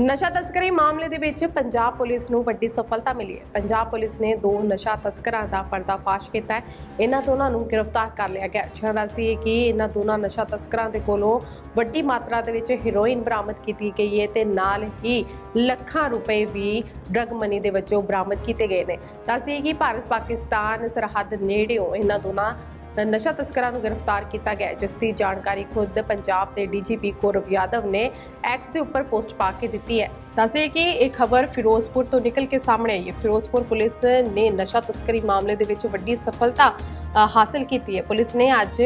ਨਸ਼ਾ ਤਸਕਰੀ ਮਾਮਲੇ ਦੇ ਵਿੱਚ ਪੰਜਾਬ ਪੁਲਿਸ ਨੂੰ ਵੱਡੀ ਸਫਲਤਾ ਮਿਲੀ ਹੈ। ਪੰਜਾਬ ਪੁਲਿਸ ਨੇ ਦੋ ਨਸ਼ਾ ਤਸਕਰਾਂ ਦਾ ਪਰਦਾਫਾਸ਼ ਕੀਤਾ ਹੈ। ਇਹਨਾਂ ਦੋਨਾਂ ਨੂੰ ਗ੍ਰਿਫਤਾਰ ਕਰ ਲਿਆ ਗਿਆ ਹੈ। ਦੱਸਦੀ ਹੈ ਕਿ ਇਹਨਾਂ ਦੋਨਾਂ ਨਸ਼ਾ ਤਸਕਰਾਂ ਦੇ ਕੋਲੋਂ ਵੱਡੀ ਮਾਤਰਾ ਦੇ ਵਿੱਚ ਹੀਰੋਇਨ ਬਰਾਮਦ ਕੀਤੀ ਗਈ ਹੈ ਤੇ ਨਾਲ ਹੀ ਲੱਖਾਂ ਰੁਪਏ ਵੀ ਡਰਗ ਮਨੀ ਦੇ ਵਿੱਚੋਂ ਬਰਾਮਦ ਕੀਤੇ ਗਏ ਨੇ। ਦੱਸਦੀ ਹੈ ਕਿ ਭਾਰਤ ਪਾਕਿਸਤਾਨ ਸਰਹੱਦ ਨੇੜਿਓਂ ਇਹਨਾਂ ਦੋਨਾਂ ਨਸ਼ਾ ਤਸਕਰਾਂ ਨੂੰ ਗ੍ਰਿਫਤਾਰ ਕੀਤਾ ਗਿਆ ਜਿਸ ਦੀ ਜਾਣਕਾਰੀ ਖੁਦ ਪੰਜਾਬ ਦੇ ਡੀਜੀਪੀ ਗੌਰਵ ਯਾਦਵ ਨੇ ਐਕਸ ਦੇ ਉੱਪਰ ਪੋਸਟ ਪਾ ਕੇ ਦਿੱਤੀ ਹੈ। ਦੱਸਦੇ ਕਿ ਇਹ ਖਬਰ ਫਿਰੋਜ਼ਪੁਰ ਤੋਂ ਨਿਕਲ ਕੇ ਸਾਹਮਣੇ ਆਈ ਹੈ। ਫਿਰੋਜ਼ਪੁਰ ਪੁਲਿਸ ਨੇ ਨਸ਼ਾ ਤਸਕਰੀ ਮਾਮਲੇ ਦੇ ਵਿੱਚ ਵੱਡੀ ਸਫਲਤਾ ਅ, ਹਾਸਲ ਕੀਤੀ ਹੈ। ਪੁਲਿਸ ਨੇ ਅੱਜ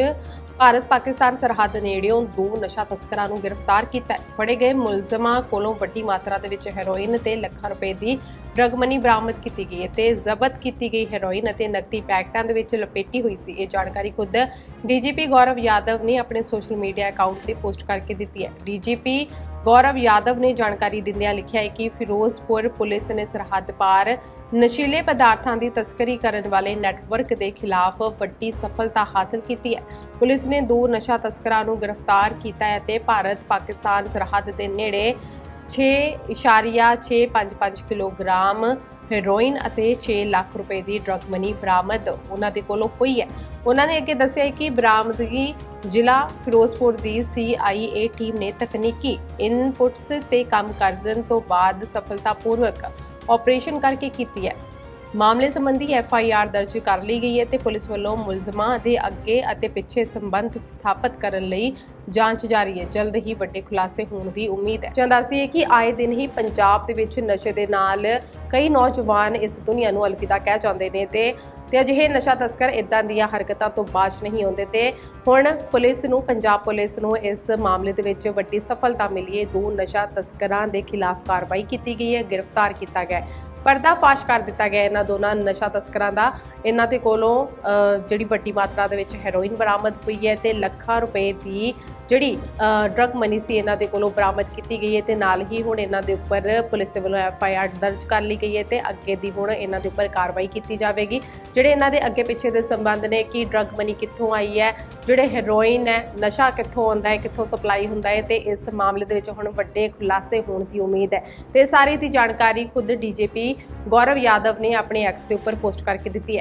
ਭਾਰਤ ਪਾਕਿਸਤਾਨ ਸਰਹੱਦ ਨੇੜਿਓਂ ਦੋ ਨਸ਼ਾ ਤਸਕਰਾਂ ਨੂੰ ਗ੍ਰਿਫਤਾਰ ਕੀਤਾ ਹੈ। ਫੜੇ ਗਏ ਮੁਲਜ਼ਮਾਂ ਕੋਲੋਂ ਵੱਡੀ ਮਾਤਰਾ ਦੇ ਵਿੱਚ ਹੈਰੋਇਨ ਤੇ ਲੱਖਾਂ ਰੁਪਏ ਦੀ ਡਰਗ ਮਨੀ ਬਰਾਮਦ ਕੀਤੀ ਗਈ ਹੈ ਤੇ ਜ਼ਬਤ ਕੀਤੀ ਗਈ ਹੈਰੋਇਨ ਅਤੇ ਨਕਦੀ ਪੈਕਟਾਂ ਦੇ ਵਿੱਚ ਲਪੇਟੀ ਹੋਈ ਸੀ। ਇਹ ਜਾਣਕਾਰੀ ਖੁਦ ਡੀਜੀਪੀ ਗੌਰਵ ਯਾਦਵ ਨੇ ਆਪਣੇ ਸੋਸ਼ਲ ਮੀਡੀਆ ਅਕਾਊਂਟ ਤੇ ਪੋਸਟ ਕਰਕੇ ਦਿੱਤੀ ਹੈ। ਡੀਜੀਪੀ ਗੌਰਵ ਯਾਦਵ ਨੇ ਜਾਣਕਾਰੀ ਦਿੰਦਿਆਂ ਲਿਖਿਆ ਹੈ ਕਿ ਫਿਰੋਜ਼ਪੁਰ ਪੁਲਿਸ ਨੇ ਸਰਹੱਦ ਪਾਰ ਨਸ਼ੀਲੇ ਪਦਾਰਥਾਂ ਦੀ ਤਸਕਰੀ ਕਰਨ ਵਾਲੇ ਨੈਟਵਰਕ ਦੇ ਖਿਲਾਫ ਵੱਡੀ ਸਫਲਤਾ ਹਾਸਲ ਕੀਤੀ ਹੈ। ਪੁਲਿਸ ਨੇ ਦੋ ਨਸ਼ਾ ਤਸਕਰਾਂ ਨੂੰ ਗ੍ਰਿਫਤਾਰ ਕੀਤਾ ਹੈ ਤੇ ਭਾਰਤ ਪਾਕਿਸਤਾਨ ਸਰਹੱਦ ਦੇ ਨੇੜੇ 6.655 ਕਿਲੋਗ੍ਰਾਮ ਹੈਰੋਇਨ ਅਤੇ 6 ਲੱਖ ਰੁਪਏ ਦੀ ਡਰਗ ਮਨੀ ਬਰਾਮਦ ਉਹਨਾਂ ਦੇ ਕੋਲੋਂ ਹੋਈ ਹੈ। ਉਹਨਾਂ ਨੇ ਅੱਗੇ ਦੱਸਿਆ ਕਿ ਬਰਾਮਦਗੀ ਜ਼ਿਲ੍ਹਾ ਫਿਰੋਜ਼ਪੁਰ ਦੀ CIA ਟੀਮ ਨੇ ਤਕਨੀਕੀ ਇਨਪੁਟਸ ਤੇ ਕੰਮ ਕਰਨ ਤੋਂ ਬਾਅਦ ਸਫਲਤਾਪੂਰਵਕ ਆਪਰੇਸ਼ਨ ਕਰਕੇ ਕੀਤੀ ਹੈ। ਮਾਮਲੇ ਸੰਬੰਧੀ ਐਫ ਆਈ ਆਰ ਦਰਜ ਕਰ ਲਈ ਗਈ ਹੈ ਤੇ ਪੁਲਿਸ ਵੱਲੋਂ ਮੁਲਜ਼ਮਾਂ ਦੇ ਅੱਗੇ ਅਤੇ ਪਿੱਛੇ ਸੰਬੰਧ ਸਥਾਪਿਤ ਕਰਨ ਲਈ ਜਾਂਚ ਜਾਰੀ ਹੈ। ਜਲਦ ਹੀ ਵੱਡੇ ਖੁਲਾਸੇ ਹੋਣ ਦੀ ਉਮੀਦ ਹੈ। ਜਾਂ ਦੱਸਦੀ ਹੈ ਕਿ ਆਏ ਦਿਨ ਹੀ ਪੰਜਾਬ ਦੇ ਵਿੱਚ ਨਸ਼ੇ ਦੇ ਨਾਲ ਕਈ ਨੌਜਵਾਨ ਇਸ ਦੁਨੀਆ ਨੂੰ ਅਲਵਿਦਾ ਕਹਿ ਜਾਂਦੇ ਨੇ ਤੇ ਤੇ ਅਜਿਹੇ ਨਸ਼ਾ ਤਸਕਰ ਇਦਾਂ ਦੀਆਂ ਹਰਕਤਾਂ ਤੋਂ ਬਾਜ ਨਹੀਂ ਆਉਂਦੇ ਤੇ ਹੁਣ ਪੁਲਿਸ ਨੂੰ, ਪੰਜਾਬ ਪੁਲਿਸ ਨੂੰ ਇਸ ਮਾਮਲੇ ਦੇ ਵਿੱਚ ਵੱਡੀ ਸਫਲਤਾ ਮਿਲੀ ਹੈ। ਦੋ ਨਸ਼ਾ ਤਸਕਰਾਂ ਦੇ ਖਿਲਾਫ ਕਾਰਵਾਈ ਕੀਤੀ ਗਈ ਹੈ। ਗ੍ਰਿਫਤਾਰ ਕੀਤਾ ਗਿਆ ਪਰਦਾਫਾਸ਼ ਕਰ ਦਿੱਤਾ ਗਿਆ ਇਹਨਾਂ ਦੋਨਾਂ ਨਸ਼ਾ ਤਸਕਰਾਂ ਦਾ। ਇਹਨਾਂ ਦੇ ਕੋਲੋਂ ਜਿਹੜੀ ਵੱਡੀ ਮਾਤਰਾ ਦੇ ਵਿੱਚ ਹੈਰੋਇਨ ਬਰਾਮਦ ਹੋਈ ਹੈ ਤੇ ਲੱਖਾਂ ਰੁਪਏ ਦੀ ਜਿਹੜੀ ਡਰਗ ਮਨੀ ਸੀ ਇਹਨਾਂ ਦੇ ਕੋਲੋਂ ਬਰਾਮਦ ਕੀਤੀ ਗਈ ਹੈ ਤੇ ਨਾਲ ਹੀ ਹੁਣ ਇਹਨਾਂ ਦੇ ਉੱਪਰ ਪੁਲਿਸ ਦੇ ਵੱਲੋਂ ਐਫ ਆਈ ਆਰ ਦਰਜ ਕਰ ਲਈ ਗਈ ਹੈ ਤੇ ਅੱਗੇ ਦੀ ਹੁਣ ਇਹਨਾਂ ਦੇ ਉੱਪਰ ਕਾਰਵਾਈ ਕੀਤੀ ਜਾਵੇਗੀ। ਜਿਹੜੇ ਇਹਨਾਂ ਦੇ ਅੱਗੇ ਪਿੱਛੇ ਦੇ ਸੰਬੰਧ ਨੇ ਕਿ ਡਰਗ ਮਨੀ ਕਿੱਥੋਂ ਆਈ ਹੈ, ਜਿਹੜੇ ਹੈਰੋਇਨ ਹੈ, ਨਸ਼ਾ ਕਿੱਥੋਂ ਆਉਂਦਾ ਹੈ, ਕਿੱਥੋਂ ਸਪਲਾਈ ਹੁੰਦਾ ਹੈ ਤੇ ਇਸ ਮਾਮਲੇ ਦੇ ਵਿੱਚ ਹੁਣ ਵੱਡੇ ਖੁਲਾਸੇ ਹੋਣ ਦੀ ਉਮੀਦ ਹੈ। ਤੇ ਸਾਰੀ ਦੀ ਜਾਣਕਾਰੀ ਖੁਦ ਡੀਜੀਪੀ ਗੌਰਵ ਯਾਦਵ ਨੇ ਆਪਣੇ ਐਕਸ ਦੇ ਉੱਪਰ ਪੋਸਟ ਕਰਕੇ ਦਿੱਤੀ ਹੈ।